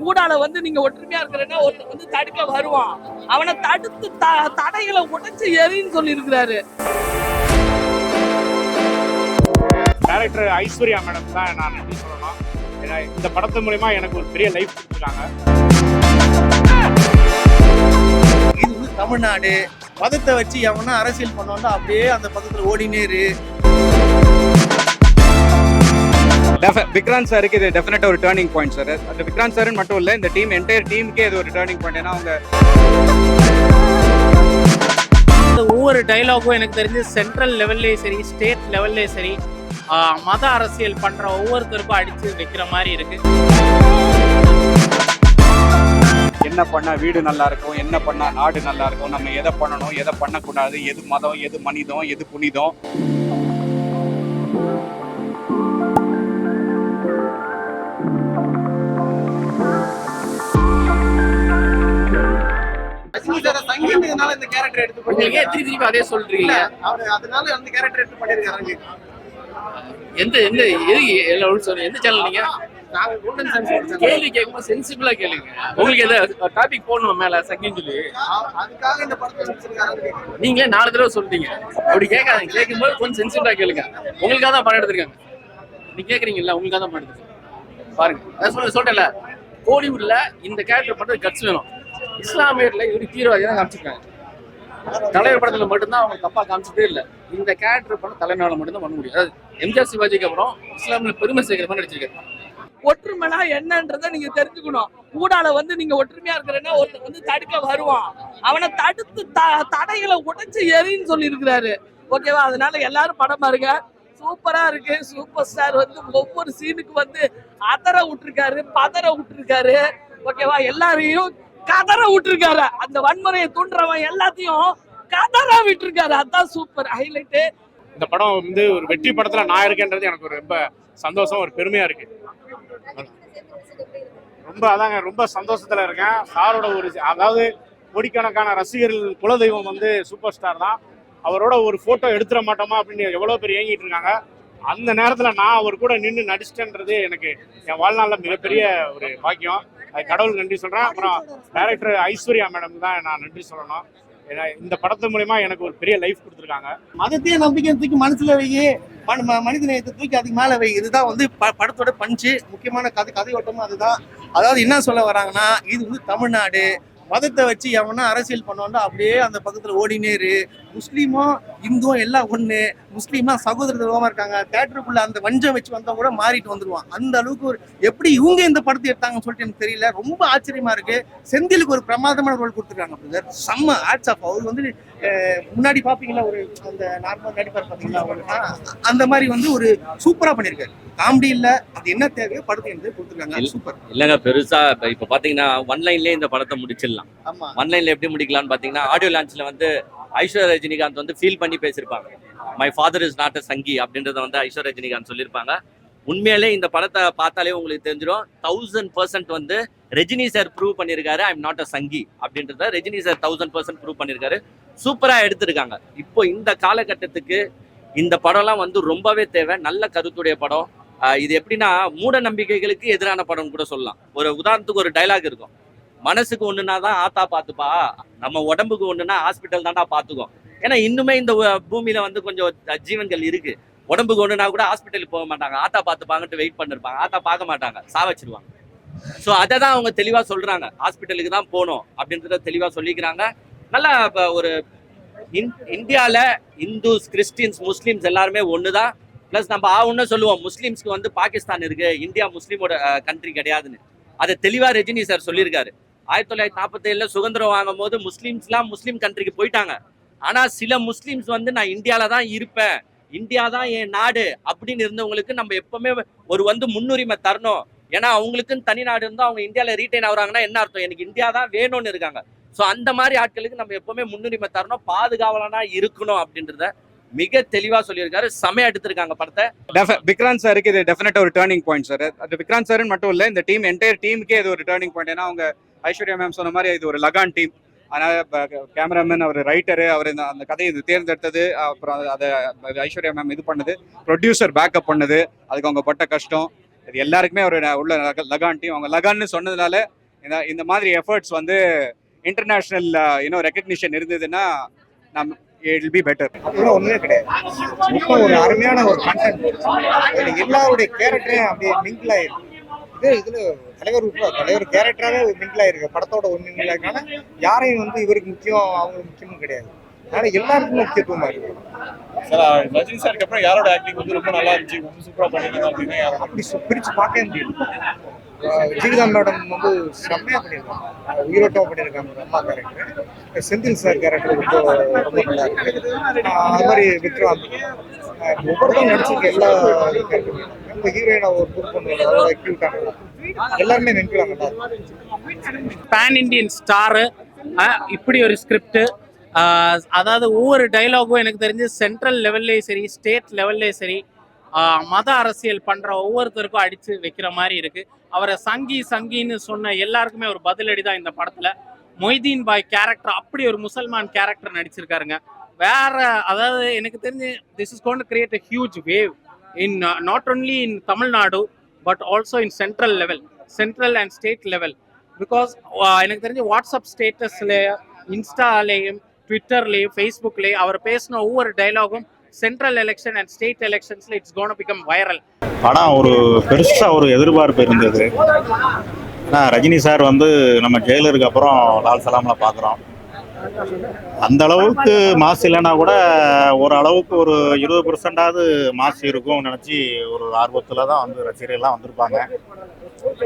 கூடால வந்து நீங்க ஒற்றுமையா இருக்கிறன்னா ஒருத்தர் வந்து தடுக்க வருவான். அவனை தடுத்து த- தடைகளை உடைச்சு எரின்னு சொல்லி இருக்கிறாரு டேரக்டர் ஐஸ்வர்யா மேடம் தான் நான் நன்றி சொல்லணும்? ஏன்னா இந்த படத்து மூலியமா எனக்கு ஒரு பெரிய லைஃப் கொடுத்துருக்காங்க. இது வந்து தமிழ்நாடு. மதத்தை வச்சு எவனா அரசியல் பண்ணோம்னா அப்படியே அந்த பக்கத்துல ஓடினே இரு. விக்ராந்த் சாருக்கு இது டெஃபினட்டா ஒரு டேர்னிங் பாயிண்ட் சார் அது விக்ராந்த் சார் மட்டும் இல்ல இந்த டீம் என்டையர் டீமுக்கே இது ஒரு டேர்னிங் பாயிண்ட் ஏன்னா அவங்க ஒவ்வொரு டைலாகும் எனக்கு தெரிஞ்சு சென்ட்ரல் லெவல்லையும் சரி ஸ்டேட் லெவல்லையும் சரி மத அரசியல் பண்ற ஒவ்வொருத்தருக்கும் அடிச்சு வைக்கிற மாதிரி இருக்கு. என்ன பண்ணா வீடு நல்லா இருக்கும் என்ன பண்ணா நாடு நல்லா இருக்கும் நம்ம எதை பண்ணணும் எதை பண்ணக்கூடாது எது மதம் எது மனிதம் எது புனிதம்? சங்கீதனால இந்த கேரக்டர் எடுத்து நீங்க பண்ணிருக்காரு திருப்பி திருப்பி அதே சொல்றீங்க? அவர் அதனால அந்த கேரக்டர் எடுத்து பண்ணிருக்காரு எந்த எந்த எது எல்லாம் சொல்லுங்க எந்த சேனல் நீங்க? நாங்க கேள்வி கேட்கும்போது சென்சிபிளா கேளுங்க. உங்களுக்கு எதாவது டாபிக் போடணும் மேல செகண்ட் சொல்லி அதுக்காக இந்த படத்தை நடிச்சிருக்காரு கேக்குறேன். நீங்களே நாலு தடவை சொல்றீங்க. அப்படி கேட்காதீங்க. கேட்கும்போது கொஞ்சம் சென்சிபிளா கேளுங்க. உங்களுக்காக தான் படம் எடுத்திருக்காங்க. நீ கேக்குறீங்கல்ல உங்களுக்காக தான் படம் எடுத்திருக்காங்க. பாருங்க. நான் சொல்ல சொல்றேன்ல கோலிவுட்ல இந்த கேரக்டர் பண்றது கட்ஸ் வேணும். இஸ்லாமியர்ல இவரு தீவிரவாதி தான் காமிச்சிருக்காங்க தலைவர் படத்துல மட்டும்தான் அவங்க தப்பா காமிச்சதே இல்ல. இந்த கேரக்டர் படம் தலைவனால மட்டும்தான் பண்ண முடியும். அதாவது எம்ஜிஆர் சிவாஜிக்கு அப்புறம் இஸ்லாமிய பெருமை சேர்க்கிற மாதிரி நடிச்சிருக்காரு. ஒற்றுமைனா என்னன்றத நீங்க தெரிஞ்சுக்கணும். கூடால வந்து நீங்க ஒற்றுமையா இருக்கிறன்னா ஒருத்தர் வந்து தடுக்க வருவான். அவனை தடுத்து த- தடைகளை உடைச்சு எரின்னு சொல்லி இருக்கிறாரு ஓகேவா? அதனால எல்லாரும் படம் பாருங்க. சூப்பரா இருக்கு. சூப்பர் ஸ்டார் வந்து ஒவ்வொரு சீனுக்கு வந்து அதர விட்டுருக்காரு பதற விட்டுருக்காரு. ஓகேவா? எல்லாரையும் கதற விட்டுருக்காரு. அந்த வன்முறையை தூண்டுறவன் எல்லாத்தையும் கதற விட்டுருக்காரு. அதான் சூப்பர் ஹைலைட்டு இந்த படம் வந்து ஒரு வெற்றி படத்துல நான் இருக்கேன்றது எனக்கு ஒரு ரொம்ப சந்தோஷம் ஒரு பெருமையா இருக்கு. ரொம்ப அதாங்க ரொம்ப சந்தோஷத்துல இருக்கேன். சாரோட ஒரு அதாவது கோடிக்கணக்கான ரசிகர்கள் குலதெய்வம் வந்து சூப்பர் ஸ்டார் தான். அவரோட ஒரு போட்டோ எடுத்துட மாட்டோமா அப்படின்னு எவ்வளவு பேர் ஏங்கிட்டு இருக்காங்க. அந்த நேரத்துல நான் அவர் கூட நின்று நடிச்சிட்டேன்றது எனக்கு என் வாழ்நாள்ல மிகப்பெரிய ஒரு பாக்கியம். அது கடவுள் நன்றி சொல்கிறேன் அப்புறம் டைரக்டர் ஐஸ்வர்யா மேடம் தான் நான் நன்றி சொல்லணும். ஏன்னா இந்த படத்து மூலயமா எனக்கு ஒரு பெரிய லைஃப் கொடுத்துருக்காங்க. மதத்தையே நம்பிக்கை தூக்கி மனசுல வை. ம- மனித நேயத்தை தூக்கி அதுக்கு மேல வை. இதுதான் வந்து ப- படத்தோட பஞ்சு முக்கியமான கதை கதையோட்டமும் அதுதான். அதாவது என்ன சொல்ல வராங்கன்னா இது வந்து தமிழ்நாடு. மதத்தை வச்சு எவனா அரசியல் பண்ணோன்னா அப்படியே அந்த பக்கத்துல ஓடினேரு முஸ்லீமும் இந்துவும் எல்லாம் ஒண்ணு. முஸ்லீம்னா சகோதரத்துவமா இருக்காங்க. தேட்டருக்குள்ள அந்த வஞ்சம் வச்சு வந்தா கூட மாறிட்டு வந்துருவான். அந்த அளவுக்கு ஒரு எப்படி இவங்க இந்த படத்தை எடுத்தாங்கன்னு சொல்லிட்டு எனக்கு தெரியல. ரொம்ப ஆச்சரியமா இருக்கு. செந்திலுக்கு ஒரு பிரமாதமான ரோல் கொடுத்துருக்காங்க பிரதர் செம்ம ஆட்ஸ் ஆஃப் அவர் வந்து முன்னாடி பாப்பீங்களா? ஒரு அந்த நார்மல் நடிப்பார் ஆ, அந்த மாதிரி வந்து ஒரு சூப்பரா பண்ணிருக்காரு. காமெடி இல்ல. அது என்ன தேவையோ படத்தை எனக்கு கொடுத்துருக்காங்க. சூப்பர் இல்லைங்க பெருசா இப்ப இப்ப பாத்தீங்கன்னா ஒன் லைன்லயே இந்த படத்தை முடிச்சிடலாம். ஆமா. ஒன் லைன்ல எப்படி முடிக்கலாம்னு பாத்தீங்கன்னா ஆடியோ லான்ச்ல வந்து ஐஸ்வர்யா ரஜினிகாந்த் வந்து ஃபீல் பண்ணி பேசியிருப்பாங்க. My father is not a Sanghi அப்படின்றத வந்து ஐஸ்வர்யா ரஜினிகாந்த் சொல்லியிருப்பாங்க. உண்மையிலே இந்த படத்தை பார்த்தாலே உங்களுக்கு தெரிஞ்சிடும் தௌசண்ட் பர்சன்ட் வந்து ரஜினி சார் ப்ரூவ் பண்ணியிருக்காரு ஐம் நாட் அ சங்கி அப்படின்றத Rajini sir thousand percent prove பண்ணியிருக்காரு. சூப்பரா எடுத்திருக்காங்க. இப்போ இந்த காலகட்டத்துக்கு இந்த படம்லாம் வந்து ரொம்பவே தேவை. நல்ல கருத்துடைய படம். ஆஹ் இது எப்படின்னா மூட நம்பிக்கைகளுக்கு எதிரான படம் கூட சொல்லலாம். ஒரு உதாரணத்துக்கு ஒரு டைலாக் இருக்கும். மனசுக்கு ஒண்ணுனா தான் ஆத்தா பாத்துப்பா. நம்ம உடம்புக்கு ஒண்ணுனா ஹாஸ்பிட்டல் தான்டா பாத்துக்கும். ஏன்னா இன்னுமே இந்த பூமியில வந்து கொஞ்சம் ஜீவன்கள் இருக்கு. உடம்புக்கு ஒண்ணுனா கூட ஹாஸ்பிட்டலுக்கு போக மாட்டாங்க. ஆத்தா பாத்துப்பாங்கன்ட்டு வெயிட் பண்ணிருப்பாங்க. ஆத்தா பார்க்க மாட்டாங்க. சாவச்சிருவாங்க ஸோ அதை தான் அவங்க தெளிவா சொல்றாங்க. ஹாஸ்பிட்டலுக்கு தான் போகணும் அப்படின்றத தெளிவா சொல்லிக்கிறாங்க. நல்லா இப்போ ஒரு இன் இந்தியாவில் இந்துஸ் கிறிஸ்டின்ஸ் முஸ்லீம்ஸ் எல்லாருமே ஒண்ணுதான். ப்ளஸ் நம்ம ஆவுன்னு சொல்லுவோம். முஸ்லீம்ஸ்க்கு வந்து பாகிஸ்தான் இருக்கு. இந்தியா முஸ்லீமோட கண்ட்ரி கிடையாதுன்னு. அதை தெளிவா ரஜினி சார் சொல்லியிருக்காரு. ஆயிரத்தி தொள்ளாயிரத்தி நாற்பத்தேழுல சுதந்திரம் வாங்கும் போது முஸ்லீம்ஸ்லாம் முஸ்லீம் கண்ட்ரிக்கு போயிட்டாங்க. ஆனா சில முஸ்லீம்ஸ் வந்து நான் இந்தியால தான் இருப்பேன். இந்தியா தான் என் நாடு. அப்படின்னு இருந்தவங்களுக்கு நம்ம எப்பவுமே ஒரு வந்து முன்னுரிமை தரணும். ஏன்னா அவங்களுக்குன்னு தனி நாடு இருந்தால் அவங்க இந்தியாவில் ரீட்டைன் ஆகுறாங்கன்னா என்ன அர்த்தம்? எனக்கு இந்தியா தான் வேணும்னு இருக்காங்க. ஸோ அந்த மாதிரி ஆட்களுக்கு நம்ம எப்பவுமே முன்னுரிமை தரணும். பாதுகாவலனா இருக்கணும் அப்படின்றத மிக தெளிவா சொல்லியிருக்காரு. செமையா எடுத்திருக்காங்க படத்தை. விக்ராந்த் சாருக்கு இது டெஃபினட் ஒரு டேர்னிங் பாயிண்ட் சார் அது விக்ராந்த் சாருன்னு மட்டும் இல்லை இந்த டீம் என்டையர் டீமுக்கே இது ஒரு டேர்னிங் பாயிண்ட் ஏன்னா அவங்க ஐஸ்வர்யா மேம் சொன்ன மாதிரி இது ஒரு லகான் டீம். அதனால் கேமராமேன் அவர் ரைட்டரு அவர் இந்த அந்த கதையை இது தேர்ந்தெடுத்தது. அப்புறம் அதை ஐஸ்வர்யா மேம் இது பண்ணது. ப்ரொடியூசர் பேக்கப் பண்ணது. அதுக்கு அவங்க பட்ட கஷ்டம். இது எல்லாருக்குமே ஒரு உள்ள லகான் டீம். அவங்க லகான்னு சொன்னதுனால இந்த இந்த மாதிரி எஃபர்ட்ஸ் வந்து இன்டர்நேஷ்னல் இன்னும் ரெக்கக்னிஷன் இருந்ததுன்னா நம் இட் பி பெட்டர் அப்படிலாம் ஒன்றுமே கிடையாது. ரொம்ப ஒரு அருமையான ஒரு கண்டென்ட் எல்லாருடைய கேரக்டரையும் அப்படியே மிங்கிள் ஆயிருக்கு இது இதில் தலைவர் தலைவர் கேரக்டராகவே மிங்கிள் ஆயிருக்கு படத்தோட ஒரு ஆயிருக்கான யாரையும் வந்து இவருக்கு முக்கியம் அவங்களுக்கு முக்கியமும் கிடையாது. அதனால எல்லாருக்கும் முக்கியத்துவமா இருக்கு சார் ரஜினி சாருக்கு அப்புறம் யாரோட ஆக்டிங் வந்து ரொம்ப நல்லா இருந்துச்சு? ரொம்ப சூப்பரா பண்ணிருக்காங்க அப்படின்னா அப்படி பிரிச்சு பார்க்கவே முடியாது ஆஹ் ஜீவிதா மேடம் வந்து செம்மையா பண்ணியிருக்காங்க. உயிரோட்டமா பண்ணியிருக்காங்க. அம்மா கேரக்டர் செந்தில் சார் கேரக்டர் ரொம்ப ரொம்ப நல்லா இருக்கு. அது மாதிரி ஆஹ் ஒவ்வொருத்தரும் நடிச்சிருக்க எல்லா கேரக்டரும் ஹீரோயினா ஒரு புக் பண்ணுவாங்க அதோட கியூட்டான எல்லாருமே நினைக்கிறாங்க பேன் இண்டியன் ஸ்டாரு இப்படி ஒரு ஸ்கிரிப்ட் அதாவது ஒவ்வொரு டைலாகும் எனக்கு தெரிஞ்சு சென்ட்ரல் லெவல்லேயும் சரி ஸ்டேட் லெவல்லேயும் சரி மத அரசியல் பண்ற ஒவ்வொருத்தருக்கும் அடிச்சு வைக்கிற மாதிரி இருக்கு. அவரை சங்கி சங்கின்னு சொன்ன எல்லாருக்குமே ஒரு பதிலடி தான் இந்த படத்துல. மொய்தீன் பாய் கேரக்டர் அப்படி ஒரு முசல்மான் கேரக்டர் நடிச்சிருக்காருங்க. வேற அதாவது எனக்கு தெரிஞ்சு this is gonna create a huge wave in not only in Tamil Nadu but also in central level central and state level because எனக்கு தெரிஞ்சு வாட்ஸ்அப் ஸ்டேட்டஸ்ல இன்ஸ்டாலேயும் ட்விட்டர்லேயும் ஃபேஸ்புக்லேயும் அவர் பேசின ஒவ்வொரு டைலாகும் சென்ட்ரல் எலெக்ஷன் அண்ட் ஸ்டேட் எலெக்ஷன்ஸ்ல இட்ஸ் கோன் பிகம் வைரல் படம் ஒரு பெருசாக ஒரு எதிர்பார்ப்பு இருந்தது. ஏன்னா ரஜினி சார் வந்து நம்ம ஜெயிலருக்கு அப்புறம் லால் சலாம்ல பார்க்குறோம். அந்த அளவுக்கு மாசு இல்லைன்னா கூட ஒரு அளவுக்கு ஒரு இருபது பர்சன்டாவது மாசு இருக்கும்னு நினச்சி ஒரு ஆர்வத்தில் தான் வந்து ரசிகர்கள்லாம் வந்திருப்பாங்க.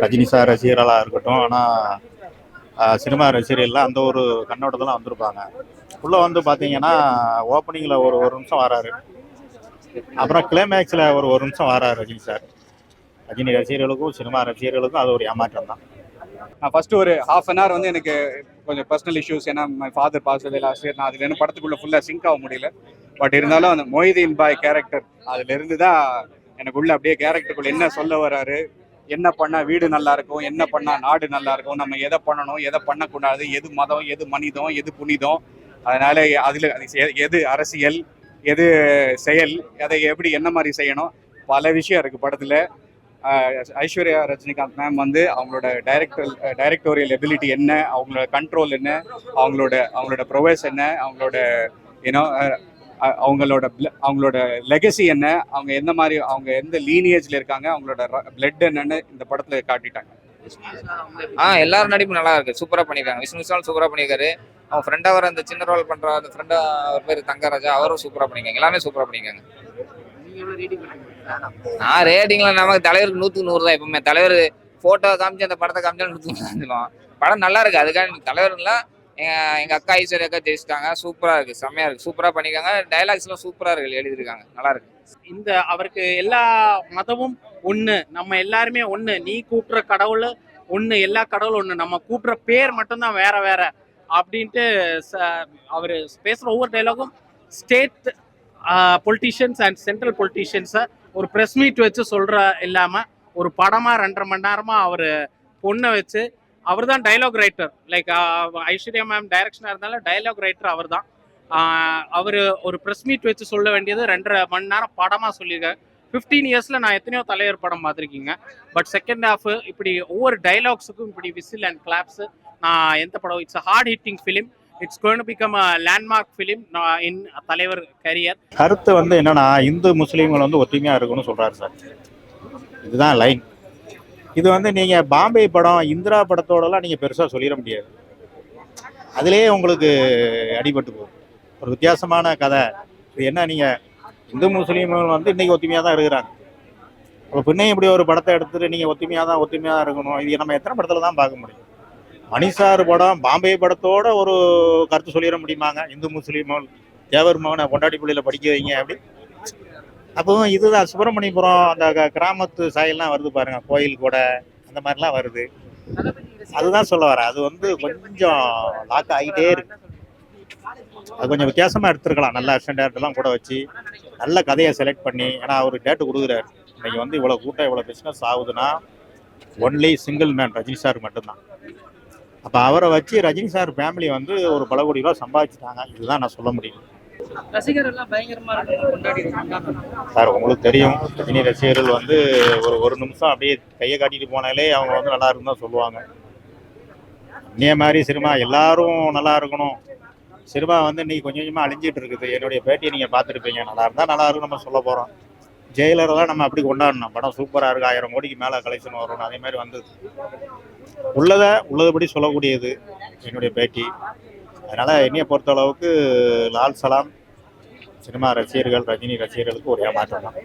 ரஜினி சார் ரசிகர்களாக இருக்கட்டும் ஆனால் சினிமா ரசிகர்கள்லாம் அந்த ஒரு கண்ணோட்டத்தில் வந்திருப்பாங்க. உள்ளே வந்து பார்த்தீங்கன்னா ஓப்பனிங்கில் ஒரு ஒரு நிமிஷம் வராரு. அப்புறம் கிளைமேக்ஸில் ஒரு ஒரு நிமிஷம் வராரு ரஜினி சார். ரஜினி ரசிகர்களுக்கும் சினிமா ரசிகர்களுக்கும் அது ஒரு ஏமாற்றம் தான் நான் ஃபஸ்ட்டு ஒரு ஹாஃப் அன் ஹவர் வந்து எனக்கு கொஞ்சம் பர்சனல் இஷ்யூஸ் ஏன்னா my father pass last year நான் அதில் என்ன படத்துக்குள்ள ஃபுல்லாக சிங்க் ஆக முடியல. பட் இருந்தாலும் அந்த மொய்தீன் பாய் கேரக்டர் அதுலேருந்து தான் எனக்கு உள்ள அப்படியே கேரக்டருக்குள்ள என்ன சொல்ல வராரு என்ன பண்ணால் வீடு நல்லா இருக்கும் என்ன பண்ணால் நாடு நல்லா இருக்கும் நம்ம எதை பண்ணணும் எதை பண்ணக்கூடாது எது மதம் எது மனிதம் எது புனிதம். அதனால அதில் எ- எது அரசியல் எது செயல் அதை எப்படி என்ன மாதிரி செய்யணும் பல விஷயம் இருக்குது படத்தில். ஐஸ்வர்யா ரஜினிகாந்த் மேம் வந்து அவங்களோட டைரக்டர் டைரக்டோரியல் எபிலிட்டி என்ன அவங்களோட கண்ட்ரோல் என்ன அவங்களோட அவங்களோட ப்ரொவைஸ் என்ன அவங்களோட யூனோ அவங்களோட அவங்களோட லெகசி என்ன அவங்க எந்த மாதிரி அவங்க எந்த லீனியேஜ்ல இருக்காங்க அவங்களோட பிளட் என்னன்னு இந்த படத்தில் காட்டிட்டாங்க. ஆ எல்லாரும் நடிப்பு நல்லா இருக்கு. சூப்பராக பண்ணியிருக்காங்க விஷ்ணு விஷால் சூப்பராக பண்ணியிருக்காரு அவன் ஃப்ரெண்டாக வர அந்த சின்ன ரோல் பண்ற அந்த ஃப்ரெண்டாக அவர் பேர் தங்கராஜா. அவரும் சூப்பராக பண்ணியிருக்காங்க எல்லாமே சூப்பராக பண்ணியிருக்காங்க நான் ரேட்டிங்ல நமக்கு தலைவருக்கு நூத்துக்கு நூறு தான் எப்பவுமே. தலைவர் போட்டோ காமிச்சு அந்த படத்தை காமிச்சாலும் நூத்துக்கு நூறு தான் சொல்லுவான். படம் நல்லா இருக்கு. அதுக்காக தலைவர்லாம் எங்க எங்க அக்கா ஐஸ்வர்யா அக்கா ஜெயிச்சிட்டாங்க. சூப்பரா இருக்கு. செம்மையா இருக்கு. சூப்பரா பண்ணிருக்காங்க டைலாக்ஸ் எல்லாம் சூப்பரா இருக்கு. எழுதிருக்காங்க நல்லா இருக்கு. இந்த அவருக்கு எல்லா மதமும் ஒண்ணு. நம்ம எல்லாருமே ஒண்ணு. நீ கூப்பிடுற கடவுள் ஒண்ணு. எல்லா கடவுளும் ஒண்ணு. நம்ம கூப்பிடுற பேர் மட்டும்தான் வேற வேற. அப்படின்ட்டு அவரு பேசுற ஒவ்வொரு டைலாகும் ஸ்டேட் பொலிட்டிஷியன்ஸ் அண்ட் சென்ட்ரல் பொலிட்டிஷியன்ஸை ஒரு ப்ரெஸ் மீட் வச்சு சொல்கிற இல்லாமல் ஒரு படமாக ரெண்டரை மணி நேரமாக அவர் பொண்ணை வச்சு அவர் தான் dialogue writer like Aishwarya ma'am டைரக்ஷனாக இருந்தாலும் டைலாக் ரைட்டர் அவர் தான் அவர் ஒரு ப்ரெஸ் மீட் வச்சு சொல்ல வேண்டியது ரெண்டரை மணி நேரம் படமாக சொல்லியிருக்காரு. ஃபிஃப்டீன் இயர்ஸில் நான் எத்தனையோ தலைவர் படம் பார்த்துருக்கீங்க. பட் செகண்ட் ஹாஃப் இப்படி ஒவ்வொரு டைலாக்ஸுக்கும் இப்படி விசில் அண்ட் கிளாப்ஸு நான் எந்த படம் it's heart hitting film it's going become a landmark film in தலைவர் கரியர் கருத்து வந்து என்னன்னா இந்து முஸ்லீம்கள் வந்து ஒத்துமையாக இருக்கணும்னு சொல்கிறாரு சார். இதுதான் லைன் இது வந்து நீங்கள் பாம்பே படம் இந்திரா படத்தோடலாம் நீங்கள் பெருசாக சொல்லிட முடியாது. அதுலேயே உங்களுக்கு அடிபட்டு போகும் ஒரு வித்தியாசமான கதை. இது என்ன நீங்கள் இந்து முஸ்லீம்கள் வந்து இன்றைக்கி ஒத்துமையாக தான் இருக்கிறாங்க. அப்போ பின்னையும் இப்படி ஒரு படத்தை எடுத்துகிட்டு நீங்கள் ஒத்துமையாக தான் ஒத்துமையாக தான் இருக்கணும். இது நம்ம எத்தனை படத்தில் தான் பார்க்க முடியும்? மணிசார் படம் பாம்பே படத்தோட ஒரு கருத்து சொல்லிட முடியுமாங்க? இந்து முஸ்லீம் தேவர் மகனை கொண்டாடி பள்ளியில படிக்க வைங்க அப்படி. அப்போ இதுதான் சுப்பிரமணியபுரம் அந்த க- கிராமத்து சாயல்லாம் வருது பாருங்க கோயில் கூட அந்த மாதிரிலாம் வருது. அதுதான் சொல்ல வரேன். அது வந்து கொஞ்சம் லாக் ஆகிட்டே இருக்கு. அது கொஞ்சம் வித்தியாசமா எடுத்துருக்கலாம். நல்ல அசிஸ்டன்ட் டேரக்டர்லாம் கூட வச்சு நல்ல கதையை செலக்ட் பண்ணி ஏன்னா அவர் டேட்டு கொடுக்குறாரு. இன்னைக்கு வந்து இவ்வளோ கூட்டம் இவ்வளோ பிஸ்னஸ் ஆகுதுன்னா only single man Rajini sir மட்டும்தான். அப்போ அவரை வச்சு ரஜினி சார் ஃபேமிலி வந்து ஒரு பல கோடி ரூபா சம்பாதிச்சிட்டாங்க. இதுதான் நான் சொல்ல முடியும். சார் உங்களுக்கு தெரியும் ரஜினி ரசிகர்கள் வந்து ஒரு ஒரு நிமிஷம் அப்படியே கையை காட்டிட்டு போனாலே அவங்க வந்து நல்லா இருக்குன்னு தான் சொல்லுவாங்க. இதே மாதிரி சினிமா எல்லாரும் நல்லா இருக்கணும். சினிமா வந்து இன்னைக்கு கொஞ்சம் கொஞ்சமாக அழிஞ்சிட்டு இருக்குது. என்னுடைய பேட்டியை நீங்கள் பார்த்துருப்பீங்க. நல்லா இருந்தால் நல்லா இருக்கும் நம்ம சொல்ல போகிறோம் ஜெயிலரெல்லாம் நம்ம அப்படி கொண்டாடணும். படம் சூப்பராக இருக்கு. ஆயிரம் கோடிக்கு மேலே கலெக்ஷன் வரும். அதே மாதிரி வந்தது. உள்ளதை உள்ளதுபடி சொல்லக்கூடியது என்னுடைய பேட்டி. அதனால் என்னையை பொறுத்த அளவுக்கு லால் சலாம் சினிமா ரசிகர்கள் ரஜினி ரசிகர்களுக்கு ஒரு ஏமாற்றம் தான்.